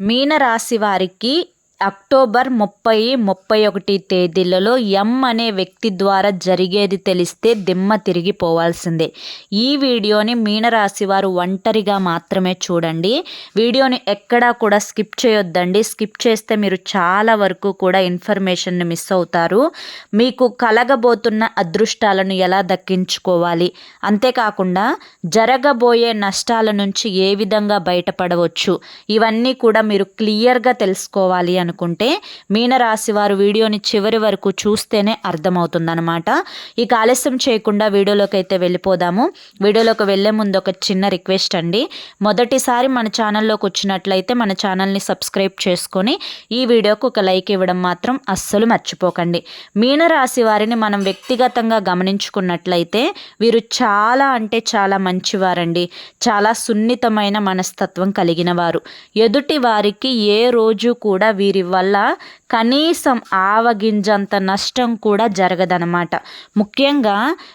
మీనరాశి వారికి అక్టోబర్ ముప్పై ముప్పై ఒకటి తేదీలలో ఎం అనే వ్యక్తి ద్వారా జరిగేది తెలిస్తే దిమ్మ తిరిగిపోవాల్సిందే. ఈ వీడియోని మీనరాశి వారు ఒంటరిగా మాత్రమే చూడండి. వీడియోని ఎక్కడా కూడా స్కిప్ చేయొద్దండి. స్కిప్ చేస్తే మీరు చాలా వరకు కూడా ఇన్ఫర్మేషన్ని మిస్ అవుతారు. మీకు కలగబోతున్న అదృష్టాలను ఎలా దక్కించుకోవాలి? అంతేకాకుండా జరగబోయే నష్టాల నుంచి ఏ విధంగా బయటపడవచ్చు? ఇవన్నీ కూడా మీరు క్లియర్గా తెలుసుకోవాలి అనుకుంటే మీనరాశి వారు వీడియోని చివరి వరకు చూస్తేనే అర్థమవుతుందనమాట ఇక ఆలస్యం చేయకుండా వీడియోలోకి అయితే వెళ్ళిపోదాము. వీడియోలోకి వెళ్ళే ముందు ఒక చిన్న రిక్వెస్ట్ అండి. మొదటిసారి మన ఛానల్లోకి వచ్చినట్లయితే మన ఛానల్ని సబ్స్క్రైబ్ చేసుకొని ఈ వీడియోకు ఒక లైక్ ఇవ్వడం మాత్రం అస్సలు మర్చిపోకండి. మీనరాశి వారిని మనం వ్యక్తిగతంగా గమనించుకున్నట్లయితే వీరు చాలా అంటే చాలా మంచివారండి. చాలా సున్నితమైన మనస్తత్వం కలిగిన వారు. ఎదుటి వారికి ఏ రోజు కూడా వీరి వీరి వల్ల కనీసం ఆవగింజంత నష్టం కూడా జరగదనమాట ముఖ్యంగా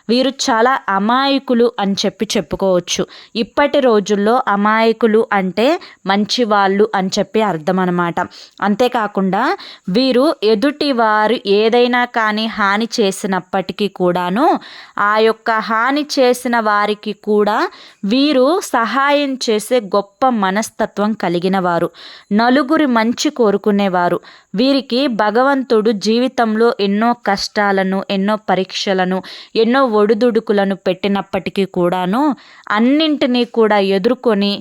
వీరు చాలా అమాయకులు అని చెప్పి చెప్పుకోవచ్చు. ఇప్పటి రోజుల్లో అమాయకులు అంటే మంచివాళ్ళు అని చెప్పి అర్థం అనమాట అంతేకాకుండా వీరు ఎదుటి వారు ఏదైనా కానీ హాని చేసినప్పటికీ కూడాను ఆ యొక్క హాని చేసిన వారికి కూడా వీరు సహాయం చేసే గొప్ప మనస్తత్వం కలిగిన వారు. నలుగురి మంచి కోరుకునేవారు వీరికి భగవంతుడు జీవితంలో ఎన్నో కష్టాలను ఎన్నో పరీక్షలను ఎన్నో ఒడిదుడుకులను పెట్టినప్పటికీ కూడాను అన్నింటినీ కూడా ఎదుర్కొని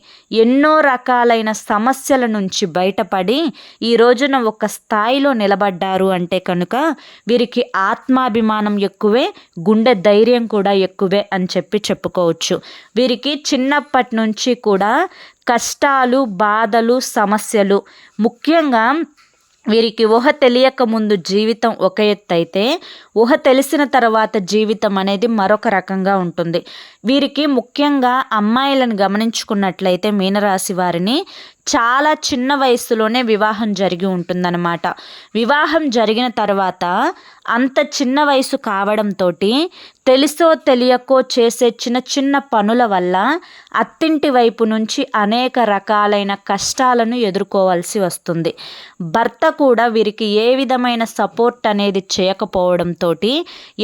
ఎన్నో రకాలైన సమస్యల నుంచి బయటపడి ఈ రోజున ఒక స్థాయిలో నిలబడ్డారు అంటే కనుక వీరికి ఆత్మాభిమానం ఎక్కువే గుండె ధైర్యం కూడా ఎక్కువే అని చెప్పి చెప్పుకోవచ్చు. వీరికి చిన్నప్పటి నుంచి కూడా కష్టాలు బాధలు సమస్యలు ముఖ్యంగా వీరికి ఊహ తెలియక ముందు జీవితం ఒక ఎత్తు అయితే ఊహ తెలిసిన తర్వాత జీవితం అనేది మరొక రకంగా ఉంటుంది. వీరికి ముఖ్యంగా అమ్మాయిలను గమనించుకున్నట్లయితే మీనరాశి వారిని చాలా చిన్న వయసులోనే వివాహం జరిగి ఉంటుందన్నమాట. వివాహం జరిగిన తర్వాత అంత చిన్న వయసు కావడంతో తెలుసో తెలియకో చేసే చిన్న చిన్న పనుల వల్ల అత్తింటి వైపు నుంచి అనేక రకాలైన కష్టాలను ఎదుర్కోవాల్సి వస్తుంది. భర్త కూడా వీరికి ఏ విధమైన సపోర్ట్ అనేది చేయకపోవడంతో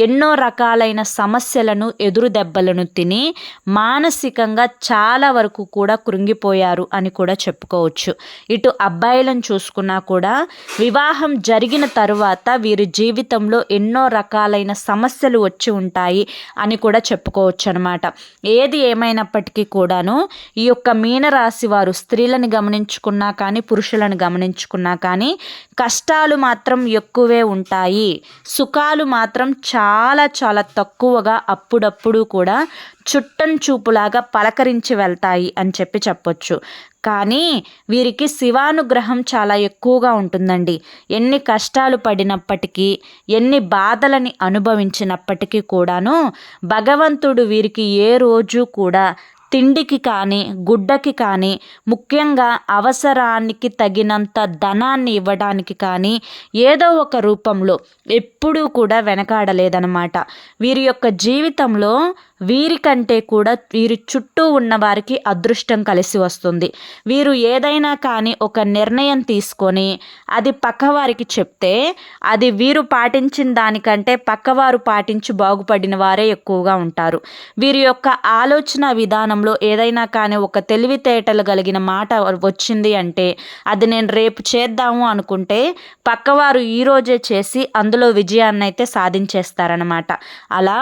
ఎన్నో రకాలైన సమస్యలను ఎదురు దెబ్బలను తిని మానసికంగా చాలా వరకు కూడా కృంగిపోయారు అని కూడా చెప్పుకో చెప్పుకోవచ్చు ఇటు అబ్బాయిలను చూసుకున్నా కూడా వివాహం జరిగిన తరువాత వీరి జీవితంలో ఎన్నో రకాలైన సమస్యలు వచ్చి ఉంటాయి అని కూడా చెప్పుకోవచ్చు అనమాట ఏది ఏమైనప్పటికీ కూడాను ఈ యొక్క మీనరాశి వారు స్త్రీలను గమనించుకున్నా కానీ పురుషులను గమనించుకున్నా కానీ కష్టాలు మాత్రం ఎక్కువే ఉంటాయి. సుఖాలు మాత్రం చాలా చాలా తక్కువగా అప్పుడప్పుడు కూడా చుట్టం చూపులాగా పలకరించి వెళ్తాయి అని చెప్పి చెప్పొచ్చు. కానీ వీరికి శివానుగ్రహం చాలా ఎక్కువగా ఉంటుందండి. ఎన్ని కష్టాలు పడినప్పటికీ ఎన్ని బాధలని అనుభవించినప్పటికీ కూడాను భగవంతుడు వీరికి ఏ రోజు కూడా తిండికి కానీ గుడ్డకి కానీ ముఖ్యంగా అవసరానికి తగినంత ధనాన్ని ఇవ్వడానికి కానీ ఏదో ఒక రూపంలో ఎప్పుడూ కూడా వెనకాడలేదనమాట వీరి యొక్క జీవితంలో వీరికంటే కూడా వీరి చుట్టూ ఉన్న వారికి అదృష్టం కలిసి వస్తుంది. వీరు ఏదైనా కానీ ఒక నిర్ణయం తీసుకొని అది పక్కవారికి చెప్తే అది వీరు పాటించిన దానికంటే పక్కవారు పాటించి బాగుపడిన వారే ఎక్కువగా ఉంటారు. వీరి యొక్క ఆలోచన విధానంలో ఏదైనా కానీ ఒక తెలివితేటలు కలిగిన మాట వచ్చింది అంటే అది నేను రేపు చేద్దాము అనుకుంటే పక్కవారు ఈరోజే చేసి అందులో విజయాన్ని అయితే సాధించేస్తారనమాట అలా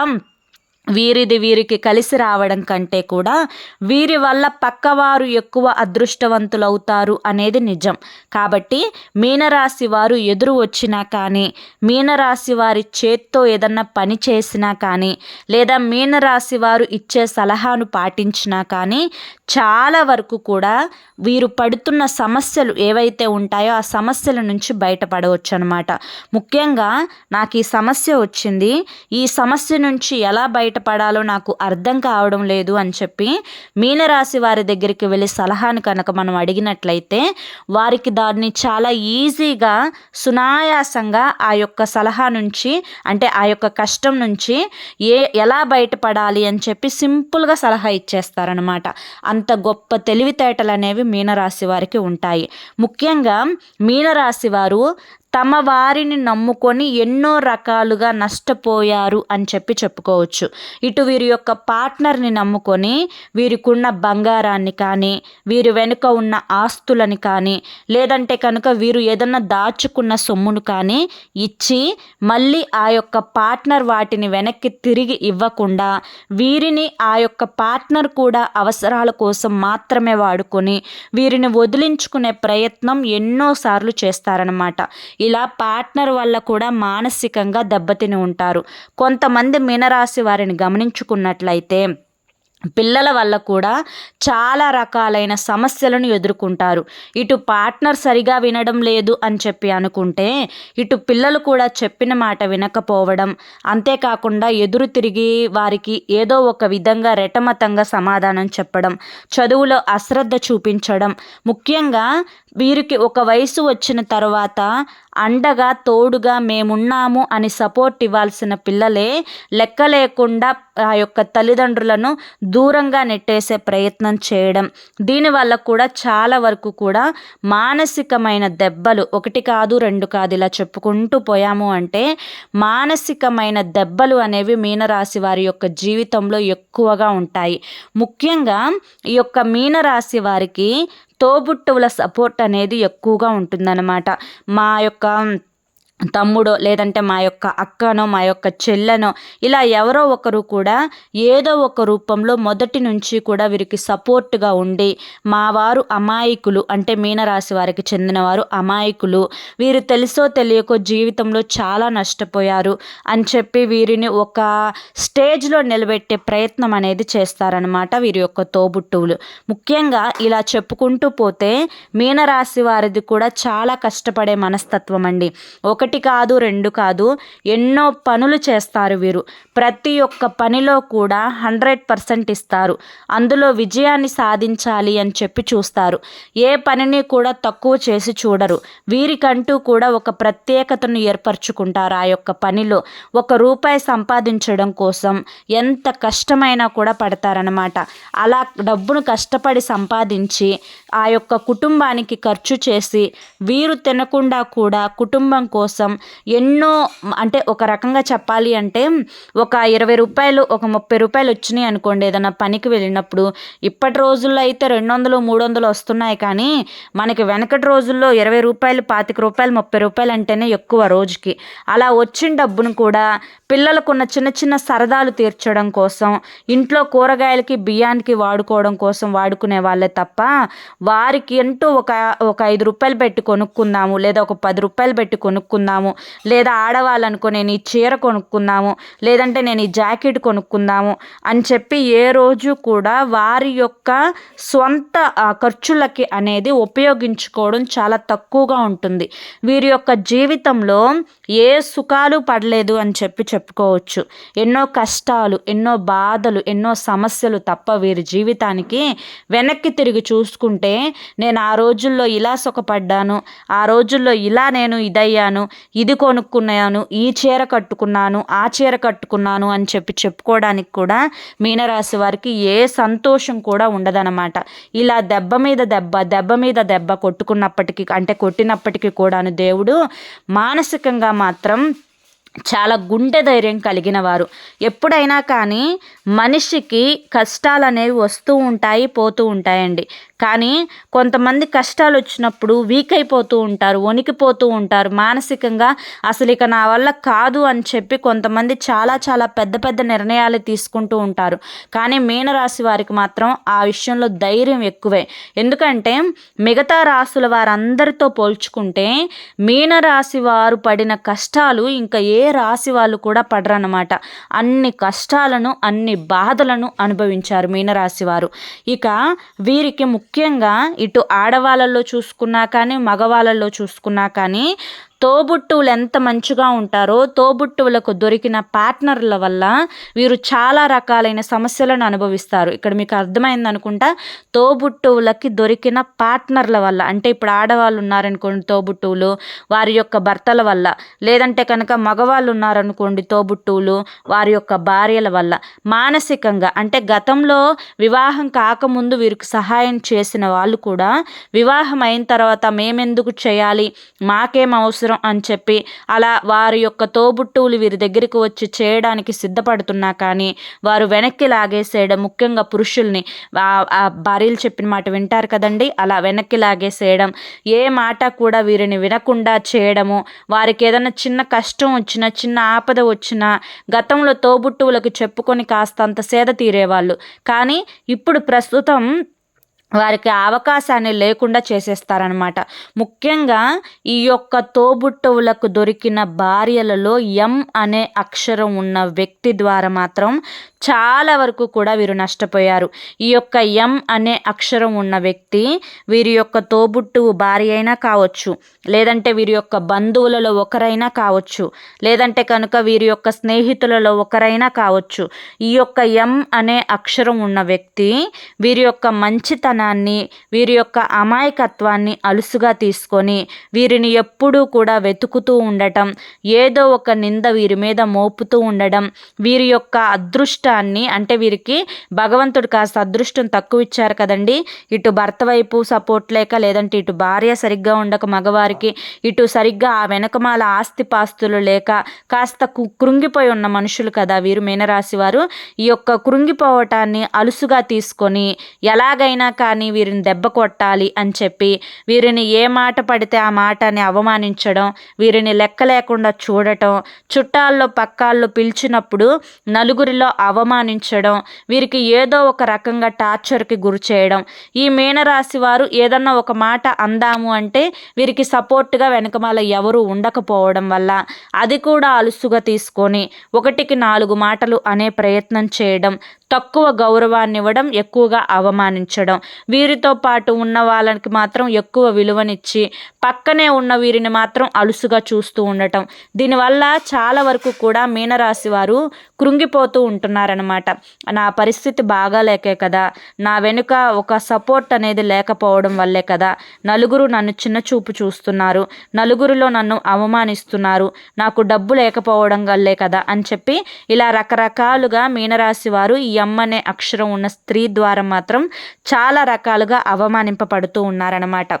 వీరిది వీరికి కలిసి రావడం కంటే కూడా వీరి వల్ల పక్కవారు ఎక్కువ అదృష్టవంతులవుతారు అనేది నిజం. కాబట్టి మీనరాశి వారు ఎదురు వచ్చినా కానీ మీనరాశి వారి చేత్తో ఏదన్నా పని చేసినా కానీ లేదా మీనరాశి వారు ఇచ్చే సలహాను పాటించినా కానీ చాలా వరకు కూడా వీరు పడుతున్న సమస్యలు ఏవైతే ఉంటాయో ఆ సమస్యల నుంచి బయటపడవచ్చు అనమాట ముఖ్యంగా నాకు ఈ సమస్య వచ్చింది. ఈ సమస్య నుంచి ఎలా బయట బయటపడాలో నాకు అర్థం కావడం లేదు అని చెప్పి మీనరాశి వారి దగ్గరికి వెళ్ళి సలహాను కనుక మనం అడిగినట్లయితే వారికి దాన్ని చాలా ఈజీగా సునాయాసంగా ఆ యొక్క సలహా నుంచి అంటే ఆ యొక్క కష్టం నుంచి ఏ ఎలా బయటపడాలి అని చెప్పి సింపుల్గా సలహా ఇచ్చేస్తారనమాట అంత గొప్ప తెలివితేటలు అనేవి మీనరాశి వారికి ఉంటాయి. ముఖ్యంగా మీనరాశి వారు తమ వారిని నమ్ముకొని ఎన్నో రకాలుగా నష్టపోయారు అని చెప్పి చెప్పుకోవచ్చు. ఇటు వీరి యొక్క పార్ట్నర్ని నమ్ముకొని వీరికున్న బంగారాన్ని కానీ వీరి వెనుక ఉన్న ఆస్తులని కానీ లేదంటే కనుక వీరు ఏదన్నా దాచుకున్న సొమ్మును కానీ ఇచ్చి మళ్ళీ ఆ యొక్క పార్ట్నర్ వాటిని వెనక్కి తిరిగి ఇవ్వకుండా వీరిని ఆ యొక్క పార్ట్నర్ కూడా అవసరాల కోసం మాత్రమే వాడుకొని వీరిని వదిలించుకునే ప్రయత్నం ఎన్నోసార్లు చేస్తారనమాట ఇలా పార్ట్నర్ వల్ల కూడా మానసికంగా దెబ్బతిని ఉంటారు. కొంతమంది మీనరాశి వారిని గమనించుకున్నట్లయితే పిల్లల వల్ల కూడా చాలా రకాలైన సమస్యలను ఎదుర్కొంటారు. ఇటు పార్ట్నర్ సరిగా వినడం లేదు అని చెప్పి అనుకుంటే ఇటు పిల్లలు కూడా చెప్పిన మాట వినకపోవడం అంతేకాకుండా ఎదురు తిరిగి వారికి ఏదో ఒక విధంగా రెటమతంగా సమాధానం చెప్పడం చదువులో అశ్రద్ధ చూపించడం ముఖ్యంగా వీరికి ఒక వయసు వచ్చిన తర్వాత అండగా తోడుగా మేమున్నాము అని సపోర్ట్ ఇవ్వాల్సిన పిల్లలే లెక్క లేకుండా ఆ యొక్క తల్లిదండ్రులను దూరంగా నెట్టేసే ప్రయత్నం చేయడం. దీనివల్ల కూడా చాలా వరకు కూడా మానసికమైన దెబ్బలు ఒకటి కాదు రెండు కాదు ఇలా చెప్పుకుంటూ పోయాము అంటే మానసికమైన దెబ్బలు అనేవి మీనరాశి వారి యొక్క జీవితంలో ఎక్కువగా ఉంటాయి. ముఖ్యంగా ఈ యొక్క మీనరాశి వారికి తోబుట్టువుల సపోర్ట్ అనేది ఎక్కువగా ఉంటుందన్నమాట. మా యొక్క తమ్ముడో లేదంటే మా యొక్క అక్కనో మా యొక్క చెల్లెనో ఇలా ఎవరో ఒకరు కూడా ఏదో ఒక రూపంలో మొదటి నుంచి కూడా వీరికి సపోర్ట్గా ఉండి మా వారు అమాయకులు అంటే మీనరాశి వారికి చెందినవారు అమాయకులు వీరు తెలుసో తెలియకో జీవితంలో చాలా నష్టపోయారు అని చెప్పి వీరిని ఒక స్టేజ్లో నిలబెట్టే ప్రయత్నం అనేది చేస్తారనమాట వీరి యొక్క తోబుట్టువులు. ముఖ్యంగా ఇలా చెప్పుకుంటూ పోతే మీనరాశి వారిది కూడా చాలా కష్టపడే మనస్తత్వం అండి. ఒక ఒకటి కాదు రెండు కాదు ఎన్నో పనులు చేస్తారు వీరు. ప్రతి ఒక్క పనిలో కూడా హండ్రెడ్ పర్సెంట్ ఇస్తారు. అందులో విజయాన్ని సాధించాలి అని చెప్పి చూస్తారు. ఏ పనిని కూడా తక్కువ చేసి చూడరు. వీరికంటూ కూడా ఒక ప్రత్యేకతను ఏర్పరచుకుంటారు ఆ యొక్క పనిలో. ఒక రూపాయి సంపాదించడం కోసం ఎంత కష్టమైనా కూడా పడతారనమాట అలా డబ్బును కష్టపడి సంపాదించి ఆ యొక్క కుటుంబానికి ఖర్చు చేసి వీరు తినకుండా కూడా కుటుంబం కోసం కోసం ఎన్నో అంటే ఒక రకంగా చెప్పాలి అంటే ఒక ఇరవై రూపాయలు ఒక ముప్పై రూపాయలు వచ్చినాయి అనుకోండి. ఏదైనా పనికి వెళ్ళినప్పుడు ఇప్పటి రోజుల్లో అయితే రెండు వందలు మూడు వందలు వస్తున్నాయి కానీ మనకి వెనకటి రోజుల్లో ఇరవై రూపాయలు పాతిక రూపాయలు ముప్పై రూపాయలు అంటేనే ఎక్కువ రోజుకి. అలా వచ్చిన డబ్బును కూడా పిల్లలకున్న చిన్న చిన్న సరదాలు తీర్చడం కోసం ఇంట్లో కూరగాయలకి బియ్యానికి వాడుకోవడం కోసం వాడుకునే వాళ్ళే తప్ప వారికి అంటూ ఒక ఒక ఐదు రూపాయలు పెట్టి కొనుక్కుందాము లేదా ఒక పది రూపాయలు పెట్టి కొనుక్కుందాం కొనుక్కుందాము. లేదా ఆడవాళ్ళనుకో నేను ఈ చీర కొనుక్కుందాము. లేదంటే నేను ఈ జాకెట్ కొనుక్కుందాము అని చెప్పి ఏ రోజు కూడా వారి యొక్క సొంత ఖర్చులకి అనేది ఉపయోగించుకోవడం చాలా తక్కువగా ఉంటుంది. వీరి యొక్క జీవితంలో ఏ సుఖాలు పడలేదు అని చెప్పి చెప్పుకోవచ్చు. ఎన్నో కష్టాలు ఎన్నో బాధలు ఎన్నో సమస్యలు తప్ప వీరి జీవితానికి వెనక్కి తిరిగి చూసుకుంటే నేను ఆ రోజుల్లో ఇలా సుఖపడ్డాను ఆ రోజుల్లో ఇలా నేను ఇదయ్యాను ఇది కొనుక్కున్నాను ఈ చీర కట్టుకున్నాను ఆ చీర కట్టుకున్నాను అని చెప్పి చెప్పుకోవడానికి కూడా మీనరాశి వారికి ఏ సంతోషం కూడా ఉండదనమాట ఇలా దెబ్బ మీద దెబ్బ దెబ్బ మీద దెబ్బ కొట్టుకున్నప్పటికీ అంటే కొట్టినప్పటికీ కూడాను దేవుడు మానసికంగా మాత్రం చాలా గుండె ధైర్యం కలిగిన వారు. ఎప్పుడైనా కానీ మనిషికి కష్టాలు అనేవి వస్తూ ఉంటాయి పోతూ ఉంటాయండి. కానీ కొంతమంది కష్టాలు వచ్చినప్పుడు వీక్ అయిపోతూ ఉంటారు వణికిపోతూ ఉంటారు. మానసికంగా అసలు ఇక నా వల్ల కాదు అని చెప్పి కొంతమంది చాలా చాలా పెద్ద పెద్ద నిర్ణయాలు తీసుకుంటూ ఉంటారు. కానీ మీనరాశి వారికి మాత్రం ఆ విషయంలో ధైర్యం ఎక్కువే. ఎందుకంటే మిగతా రాసుల వారందరితో పోల్చుకుంటే మీనరాశి వారు పడిన కష్టాలు ఇంకా ఏ రాశి వాళ్ళు కూడా పడరన్నమాట. అన్ని కష్టాలను అన్ని బాధలను అనుభవించారు మీనరాశి వారు. ఇక వీరికి ముఖ్యంగా ఇటు ఆడవాళ్ళల్లో చూసుకున్నా కానీ మగవాళ్ళల్లో చూసుకున్నా కానీ తోబుట్టువులు ఎంత మంచిగా ఉంటారో తోబుట్టువులకు దొరికిన పార్ట్నర్ల వల్ల వీరు చాలా రకాలైన సమస్యలను అనుభవిస్తారు. ఇక్కడ మీకు అర్థమైంది అనుకుంటా తోబుట్టువులకి దొరికిన పార్ట్నర్ల వల్ల అంటే ఇప్పుడు ఆడవాళ్ళు ఉన్నారనుకోండి తోబుట్టువులు వారి యొక్క భర్తల వల్ల లేదంటే కనుక మగవాళ్ళు ఉన్నారనుకోండి తోబుట్టువులు వారి యొక్క భార్యల వల్ల. మానసికంగా అంటే గతంలో వివాహం కాకముందు వీరికి సహాయం చేసిన వాళ్ళు కూడా వివాహం అయిన తర్వాత మేమెందుకు చేయాలి మాకేం అవసరం అవసరం అని చెప్పి అలా వారి యొక్క తోబుట్టువులు వీరి దగ్గరికి వచ్చి చేయడానికి సిద్ధపడుతున్నా కానీ వారు వెనక్కి లాగేసేయడం ముఖ్యంగా పురుషుల్ని. ఆ భార్యలు చెప్పిన మాట వింటారు కదండి? అలా వెనక్కి లాగేసేయడం ఏ మాట కూడా వీరిని వినకుండా చేయడము వారికి ఏదైనా చిన్న కష్టం వచ్చినా చిన్న ఆపద వచ్చినా గతంలో తోబుట్టువులకు చెప్పుకొని కాస్తంత సేద తీరేవాళ్ళు. కానీ ఇప్పుడు ప్రస్తుతం వారికి అవకాశాన్ని లేకుండా చేసేస్తారనమాట ముఖ్యంగా ఈ యొక్క తోబుట్టువులకు దొరికిన భార్యలలో ఎం అనే అక్షరం ఉన్న వ్యక్తి ద్వారా మాత్రం చాలా వరకు కూడా వీరు నష్టపోయారు. ఈ యొక్క ఎం అనే అక్షరం ఉన్న వ్యక్తి వీరి యొక్క తోబుట్టువు భార్య అయినా కావచ్చు లేదంటే వీరి యొక్క బంధువులలో ఒకరైనా కావచ్చు లేదంటే కనుక వీరి యొక్క స్నేహితులలో ఒకరైనా కావచ్చు ఈ యొక్క ఎం అనే అక్షరం ఉన్న వ్యక్తి వీరి యొక్క మంచితనాన్ని వీరి యొక్క అమాయకత్వాన్ని అలుసుగా తీసుకొని వీరిని ఎప్పుడూ కూడా వెతుకుతూ ఉండటం ఏదో ఒక నింద వీరి మీద మోపుతూ ఉండడం వీరి యొక్క అదృష్టాన్ని అంటే వీరికి భగవంతుడు కాస్త అదృష్టం తక్కువ ఇచ్చారు కదండి. ఇటు భర్త వైపు సపోర్ట్ లేక లేదంటే ఇటు భార్య సరిగ్గా ఉండక మగవారికి ఇటు సరిగ్గా ఆ వెనకమాల ఆస్తి పాస్తులు లేక కాస్త కృంగిపోయి ఉన్న మనుషులు కదా వీరు మీనరాశి వారు. ఈ యొక్క కృంగిపోవటాన్ని అలుసుగా తీసుకొని ఎలాగైనా కానీ వీరిని దెబ్బ కొట్టాలి అని చెప్పి వీరిని ఏ మాట పడితే ఆ మాటని అవమానించడం వీరిని లెక్క లేకుండా చూడటం చుట్టాల్లో పక్కాల్లో పిలిచినప్పుడు నలుగురిలో అవమానించడం వీరికి ఏదో ఒక రకంగా టార్చర్కి గురి చేయడం. ఈ మీనరాశి వారు ఏదన్నా ఒక మాట అందాము అంటే వీరికి సపోర్ట్గా వెనకమాల ఎవరు ఉండకపోవడం వల్ల అది కూడా అలుసుగా తీసుకొని ఒకటికి నాలుగు మాటలు అనే ప్రయత్నం చేయడం తక్కువ గౌరవాన్ని ఇవ్వడం ఎక్కువగా అవమానించడం. వీరితో పాటు ఉన్న వాళ్ళకి మాత్రం ఎక్కువ విలువనిచ్చి పక్కనే ఉన్న వీరిని మాత్రం అలుసుగా చూస్తూ ఉండటం. దీనివల్ల చాలా వరకు కూడా మీనరాశి వారు కృంగిపోతూ ఉంటున్నారనమాట నా పరిస్థితి బాగాలేకే కదా. నా వెనుక ఒక సపోర్ట్ అనేది లేకపోవడం వల్లే కదా. నలుగురు నన్ను చిన్న చూపు చూస్తున్నారు. నలుగురిలో నన్ను అవమానిస్తున్నారు. నాకు డబ్బు లేకపోవడం వల్లే కదా అని చెప్పి ఇలా రకరకాలుగా మీనరాశి వారు ఈ ఎం అనే అక్షరం ఉన్న స్త్రీ ద్వారా మాత్రం చాలా రకాలుగా అవమానింపబడుతూ ఉన్నారన్నమాట.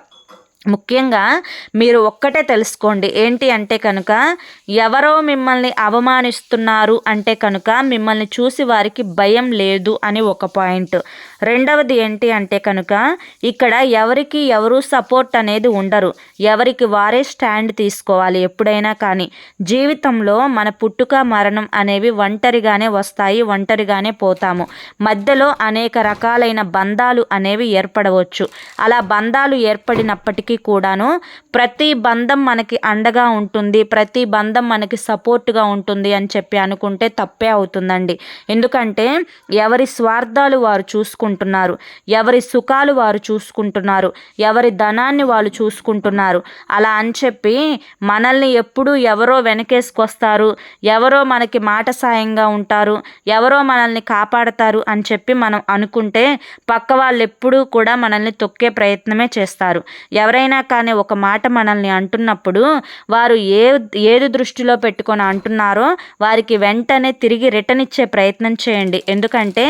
ముఖ్యంగా మీరు ఒక్కటే తెలుసుకోండి. ఏంటి అంటే కనుక ఎవరో మిమ్మల్ని అవమానిస్తున్నారు అంటే కనుక మిమ్మల్ని చూసి వారికి భయం లేదు అని ఒక పాయింట్. రెండవది ఏంటి అంటే కనుక ఇక్కడ ఎవరికి ఎవరు సపోర్ట్ అనేది ఉండరు. ఎవరికి వారే స్టాండ్ తీసుకోవాలి ఎప్పుడైనా కానీ. జీవితంలో మన పుట్టుక మరణం అనేవి ఒంటరిగానే వస్తాయి ఒంటరిగానే పోతాము. మధ్యలో అనేక రకాలైన బంధాలు అనేవి ఏర్పడవచ్చు. అలా బంధాలు ఏర్పడినప్పటికీ కూడాను ప్రతి బంధం మనకి అండగా ఉంటుంది ప్రతి బంధం మనకి సపోర్ట్గా ఉంటుంది అని చెప్పి అనుకుంటే తప్పే అవుతుందండి. ఎందుకంటే ఎవరి స్వార్థాలు వారు చూసుకుంటున్నారు ఎవరి సుఖాలు వారు చూసుకుంటున్నారు ఎవరి ధనాన్ని వాళ్ళు చూసుకుంటున్నారు. అలా అని చెప్పి మనల్ని ఎప్పుడు ఎవరో వెనకేసుకొస్తారు ఎవరో మనకి మాట సాయంగా ఉంటారు ఎవరో మనల్ని కాపాడతారు అని చెప్పి మనం అనుకుంటే పక్క వాళ్ళు ఎప్పుడూ కూడా మనల్ని తొక్కే ప్రయత్నమే చేస్తారు. ఎవరైనా కానీ ఒక మాట మనల్ని అంటున్నప్పుడు వారు ఏ ఏది దృష్టిలో పెట్టుకొని అంటున్నారో వారికి వెంటనే తిరిగి రిటర్న్ ఇచ్చే ప్రయత్నం చేయండి. ఎందుకంటే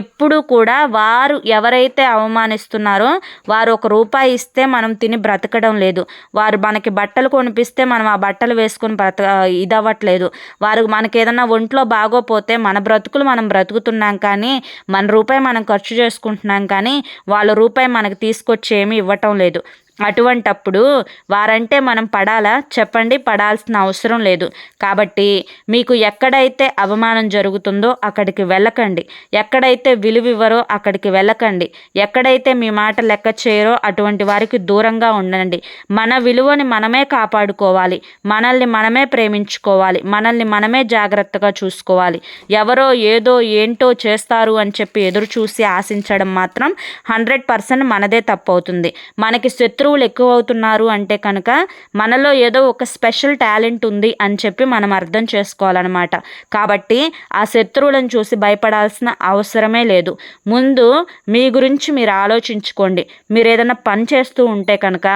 ఎప్పుడు కూడా వారు ఎవరైతే అవమానిస్తున్నారో వారు ఒక రూపాయి ఇస్తే మనం తిని బ్రతకడం లేదు. వారు మనకి బట్టలు కొనిపిస్తే మనం ఆ బట్టలు వేసుకొని బ్రత ఇదవ్వట్లేదు. వారు మనకి ఏదన్నా ఒంట్లో బాగోపోతే మన బ్రతుకులు మనం బ్రతుకుతున్నాం కానీ మన రూపాయి మనం ఖర్చు చేసుకుంటున్నాం కానీ వాళ్ళ రూపాయి మనకు తీసుకొచ్చి ఏమీ ఇవ్వటం లేదు. అటువంటప్పుడు వారంటే మనం పడాలా? చెప్పండి పడాల్సిన అవసరం లేదు. కాబట్టి మీకు ఎక్కడైతే అవమానం జరుగుతుందో అక్కడికి వెళ్ళకండి. ఎక్కడైతే విలువ ఇవ్వరో అక్కడికి వెళ్ళకండి. ఎక్కడైతే మీ మాట లెక్క చేయరో అటువంటి వారికి దూరంగా ఉండండి. మన విలువని మనమే కాపాడుకోవాలి. మనల్ని మనమే ప్రేమించుకోవాలి. మనల్ని మనమే జాగ్రత్తగా చూసుకోవాలి. ఎవరో ఏదో ఏంటో చేస్తారు అని చెప్పి ఎదురు చూసి ఆశించడం మాత్రం హండ్రెడ్ పర్సెంట్ మనదే తప్పు అవుతుంది మనకి శత్రువు శత్రువులు ఎక్కువ అవుతున్నారు అంటే కనుక మనలో ఏదో ఒక స్పెషల్ టాలెంట్ ఉంది అని చెప్పి మనం అర్థం చేసుకోవాలన్నమాట. కాబట్టి ఆ శత్రువులను చూసి భయపడాల్సిన అవసరమే లేదు. ముందు మీ గురించి మీరు ఆలోచించుకోండి. మీరు ఏదైనా పని చేస్తూ ఉంటే కనుక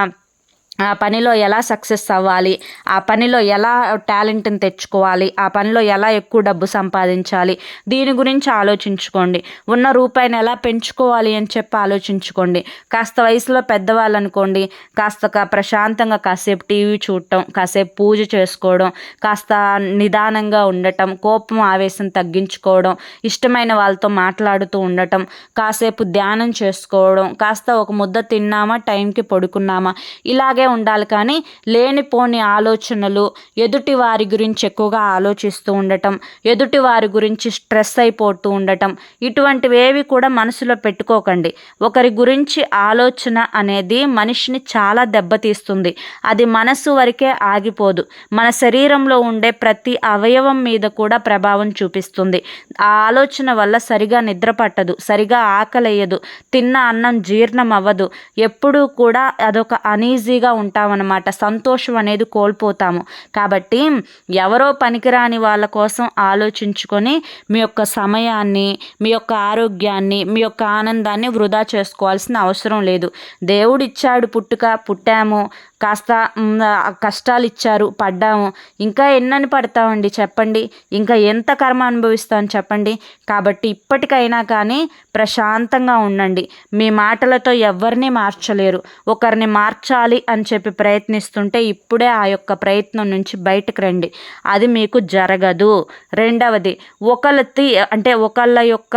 ఆ పనిలో ఎలా సక్సెస్ అవ్వాలి? ఆ పనిలో ఎలా టాలెంట్ని తెచ్చుకోవాలి? ఆ పనిలో ఎలా ఎక్కువ డబ్బు సంపాదించాలి? దీని గురించి ఆలోచించుకోండి. ఉన్న రూపాయిని ఎలా పెంచుకోవాలి అని చెప్పి ఆలోచించుకోండి. కాస్త వయసులో పెద్దవాళ్ళు అనుకోండి కాస్త ప్రశాంతంగా కాసేపు టీవీ చూడటం కాసేపు పూజ చేసుకోవడం కాస్త నిదానంగా ఉండటం కోపం ఆవేశం తగ్గించుకోవడం ఇష్టమైన వాళ్ళతో మాట్లాడుతూ ఉండటం కాసేపు ధ్యానం చేసుకోవడం కాస్త ఒక ముద్ద తిన్నామా టైంకి పడుకున్నామా ఇలాగే ఉండాలి కానీ లేనిపోని ఆలోచనలు ఎదుటి వారి గురించి ఎక్కువగా ఆలోచిస్తూ ఉండటం ఎదుటి వారి గురించి స్ట్రెస్ అయిపోతూ ఉండటం ఇటువంటివి ఏవి కూడా మనసులో పెట్టుకోకండి. ఒకరి గురించి ఆలోచన అనేది మనిషిని చాలా దెబ్బతీస్తుంది. అది మనసు వరకే ఆగిపోదు. మన శరీరంలో ఉండే ప్రతి అవయవం మీద కూడా ప్రభావం చూపిస్తుంది. ఆ ఆలోచన వల్ల సరిగా నిద్ర పట్టదు సరిగా ఆకలేయదు తిన్న అన్నం జీర్ణం అవ్వదు ఎప్పుడూ కూడా అదొక అనీజీగా ఉంటామన్నమాట. సంతోషం అనేది కోల్పోతాము. కాబట్టి ఎవరో పనికిరాని వాళ్ళ కోసం ఆలోచించుకొని మీ యొక్క సమయాన్ని మీ యొక్క ఆరోగ్యాన్ని మీ యొక్క ఆనందాన్ని వృధా చేసుకోవాల్సిన అవసరం లేదు. దేవుడిచ్చాడు పుట్టుక పుట్టాము. కాస్త కష్టాలు ఇచ్చారు పడ్డాము. ఇంకా ఎన్నని పడతామండి చెప్పండి? ఇంకా ఎంత కర్మ అనుభవిస్తాను చెప్పండి? కాబట్టి ఇప్పటికైనా కానీ ప్రశాంతంగా ఉండండి. మీ మాటలతో ఎవరిని మార్చలేరు. ఒకరిని మార్చాలి అని చెప్పి ప్రయత్నిస్తుంటే ఇప్పుడే ఆ యొక్క ప్రయత్నం నుంచి బయటకు రండి. అది మీకు జరగదు. రెండవది ఒకళ్ళ అంటే ఒకళ్ళ యొక్క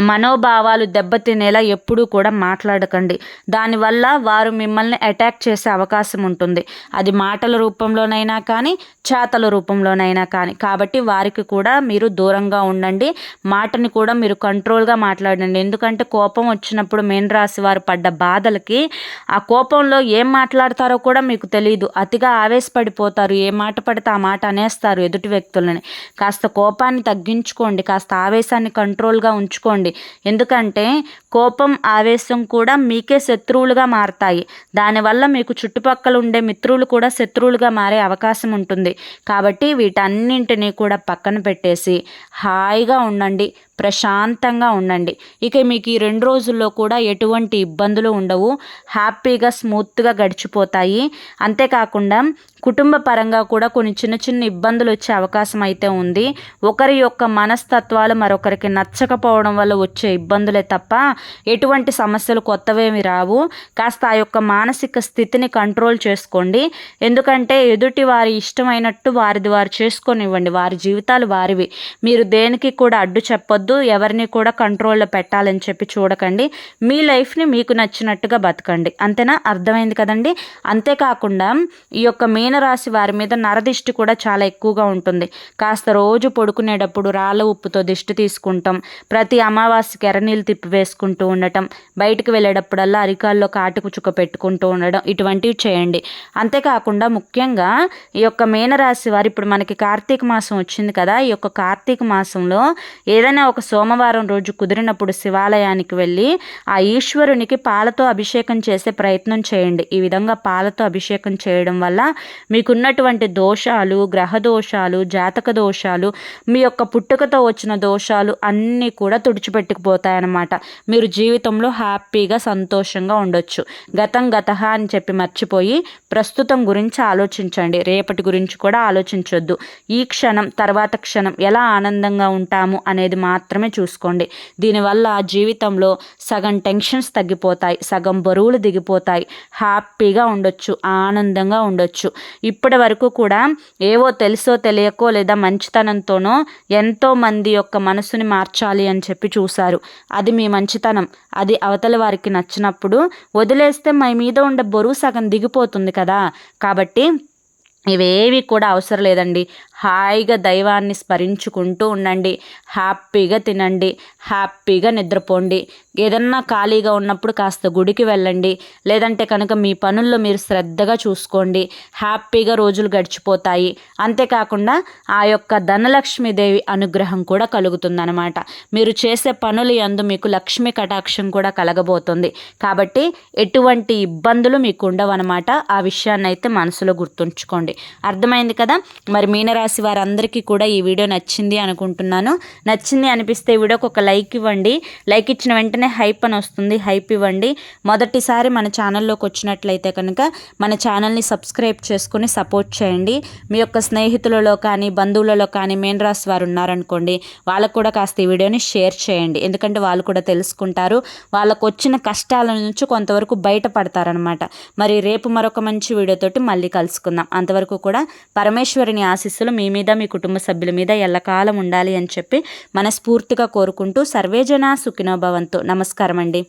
మనోభావాలు దెబ్బతినేలా ఎప్పుడూ కూడా మాట్లాడకండి. దానివల్ల వారు మిమ్మల్ని అటాక్ చేసే అవకాశం ఉంటుంది. అది మాటల రూపంలోనైనా కానీ చేతల రూపంలోనైనా కానీ. కాబట్టి వారికి కూడా మీరు దూరంగా ఉండండి. మాటని కూడా మీరు కంట్రోల్గా మాట్లాడండి. ఎందుకంటే కోపం వచ్చినప్పుడు మేన్ రాశి వారు పడ్డ బాధలకి ఆ కోపంలో ఏం మాట్లాడతారో కూడా మీకు తెలియదు అతిగా ఆవేశపడిపోతారు. ఏ మాట పడితే ఆ మాట అనేస్తారు ఎదుటి వ్యక్తులని. కాస్త కోపాన్ని తగ్గించుకోండి. కాస్త ఆవేశాన్ని కంట్రోల్గా ఉంచుకోండి. ఉంటుంది ఎందుకంటే కోపం ఆవేశం కూడా మీకే శత్రువులుగా మారతాయి. దానివల్ల మీకు చుట్టుపక్కల ఉండే మిత్రులు కూడా శత్రువులుగా మారే అవకాశం ఉంటుంది. కాబట్టి వీటన్నింటినీ కూడా పక్కన పెట్టేసి హాయిగా ఉండండి ప్రశాంతంగా ఉండండి. ఇక మీకు ఈ రెండు రోజుల్లో కూడా ఎటువంటి ఇబ్బందులు ఉండవు. హ్యాపీగా స్మూత్గా గడిచిపోతాయి. అంతేకాకుండా కుటుంబ పరంగా కూడా కొన్ని చిన్న చిన్న ఇబ్బందులు వచ్చే అవకాశం అయితే ఉంది. ఒకరి యొక్క మనస్తత్వాలు మరొకరికి నచ్చకపోవడం వల్ల వచ్చే ఇబ్బందులే తప్ప ఎటువంటి సమస్యలు కొత్తవేమి రావు. కాస్త ఆ యొక్క మానసిక స్థితిని కంట్రోల్ చేసుకోండి. ఎందుకంటే ఎదుటి వారి ఇష్టమైనట్టు వారిది వారు చేసుకొనివ్వండి. వారి జీవితాలు వారివి. మీరు దేనికి కూడా అడ్డు చెప్పొద్దు. ఎవరిని కూడా కంట్రోల్లో పెట్టాలని చెప్పి చూడకండి. మీ లైఫ్ని మీకు నచ్చినట్టుగా బతకండి. అంతేనా? అర్థమైంది కదండి? అంతేకాకుండా ఈ యొక్క మీనరాశి వారి మీద నరదిష్టి కూడా చాలా ఎక్కువగా ఉంటుంది. కాస్త రోజు పడుకునేటప్పుడు రాళ్ళ ఉప్పుతో దిష్టి తీసుకుంటాం. ప్రతి అమావాస్యకి ఎర్రనీళ్ళు తిప్పి వేసుకుంటూ ఉండటం బయటకు వెళ్ళేటప్పుడల్లా అరికాల్లో కాటుకు చుక్క పెట్టుకుంటూ ఉండడం ఇటువంటివి చేయండి. అంతేకాకుండా ముఖ్యంగా ఈ యొక్క మీనరాశి వారు ఇప్పుడు మనకి కార్తీక మాసం వచ్చింది కదా ఈ యొక్క కార్తీక మాసంలో ఏదైనా ఒక సోమవారం రోజు కుదిరినప్పుడు శివాలయానికి వెళ్ళి ఆ ఈశ్వరునికి పాలతో అభిషేకం చేసే ప్రయత్నం చేయండి. ఈ విధంగా పాలతో అభిషేకం చేయడం వల్ల మీకున్నటువంటి దోషాలు గ్రహ దోషాలు జాతక దోషాలు మీ యొక్క పుట్టుకతో వచ్చిన దోషాలు అన్నీ కూడా అన్నమాట మీరు జీవితంలో హ్యాపీగా సంతోషంగా ఉండొచ్చు. గతం గత అని చెప్పి మర్చిపోయి ప్రస్తుతం గురించి ఆలోచించండి. రేపటి గురించి కూడా ఆలోచించొద్దు. ఈ క్షణం తర్వాత క్షణం ఎలా ఆనందంగా ఉంటాము అనేది మాత్రమే చూసుకోండి. దీనివల్ల జీవితంలో సగం టెన్షన్స్ తగ్గిపోతాయి సగం బరువులు దిగిపోతాయి. హ్యాపీగా ఉండొచ్చు ఆనందంగా ఉండొచ్చు. ఇప్పటి వరకు కూడా ఏవో తెలుసో తెలియకో లేదా మంచితనంతోనో ఎంతో మంది యొక్క మనసుని మార్చాలి అని చెప్పి చూశారు. అది మీ మంచితనం. అది అవతల వారికి నచ్చినప్పుడు వదిలేస్తే మీ మీద ఉండే బరువు సగం దిగిపోతుంది కదా. కాబట్టి ఇవేవి కూడా అవసరం లేదండి. హాయిగా దైవాన్ని స్మరించుకుంటూ ఉండండి. హ్యాపీగా తినండి. హ్యాపీగా నిద్రపోండి. ఏదన్నా ఖాళీగా ఉన్నప్పుడు కాస్త గుడికి వెళ్ళండి. లేదంటే కనుక మీ పనుల్లో మీరు శ్రద్ధగా చూసుకోండి. హ్యాపీగా రోజులు గడిచిపోతాయి. అంతేకాకుండా ఆ యొక్క ధనలక్ష్మీదేవి అనుగ్రహం కూడా కలుగుతుందన్నమాట. మీరు చేసే పనులు ఎందు మీకు లక్ష్మీ కటాక్షం కూడా కలగబోతుంది. కాబట్టి ఎటువంటి ఇబ్బందులు మీకు ఉండవన్నమాట. ఆ విషయాన్ని అయితే మనసులో గుర్తుంచుకోండి. అర్థమైంది కదా? మరి మీనరాశి వారందరికీ కూడా ఈ వీడియో నచ్చింది అనుకుంటున్నాను. నచ్చింది అనిపిస్తే ఈ వీడియోకి ఒక లైక్ ఇవ్వండి. లైక్ ఇచ్చిన వెంటనే హైప్ అని వస్తుంది. హైప్ ఇవ్వండి. మొదటిసారి మన ఛానల్లోకి వచ్చినట్లయితే కనుక మన ఛానల్ని సబ్స్క్రైబ్ చేసుకుని సపోర్ట్ చేయండి. మీ యొక్క స్నేహితులలో కానీ బంధువులలో కానీ మెయిన్ రాసి వారు ఉన్నారనుకోండి వాళ్ళకు కూడా కాస్త ఈ వీడియోని షేర్ చేయండి. ఎందుకంటే వాళ్ళు కూడా తెలుసుకుంటారు. వాళ్ళకు వచ్చిన కష్టాల నుంచి కొంతవరకు బయటపడతారనమాట. మరి రేపు మరొక మంచి వీడియోతోటి మళ్ళీ కలుసుకుందాం. అంతవరకు కూడా పరమేశ్వరిని ఆశీస్సులు మీ మీద మీ కుటుంబ సభ్యుల మీద ఎల్లకాలం ఉండాలి అని చెప్పి మనస్ఫూర్తిగా కోరుకుంటూ సర్వేజన సుఖినోభవంతో నమస్కారం అండి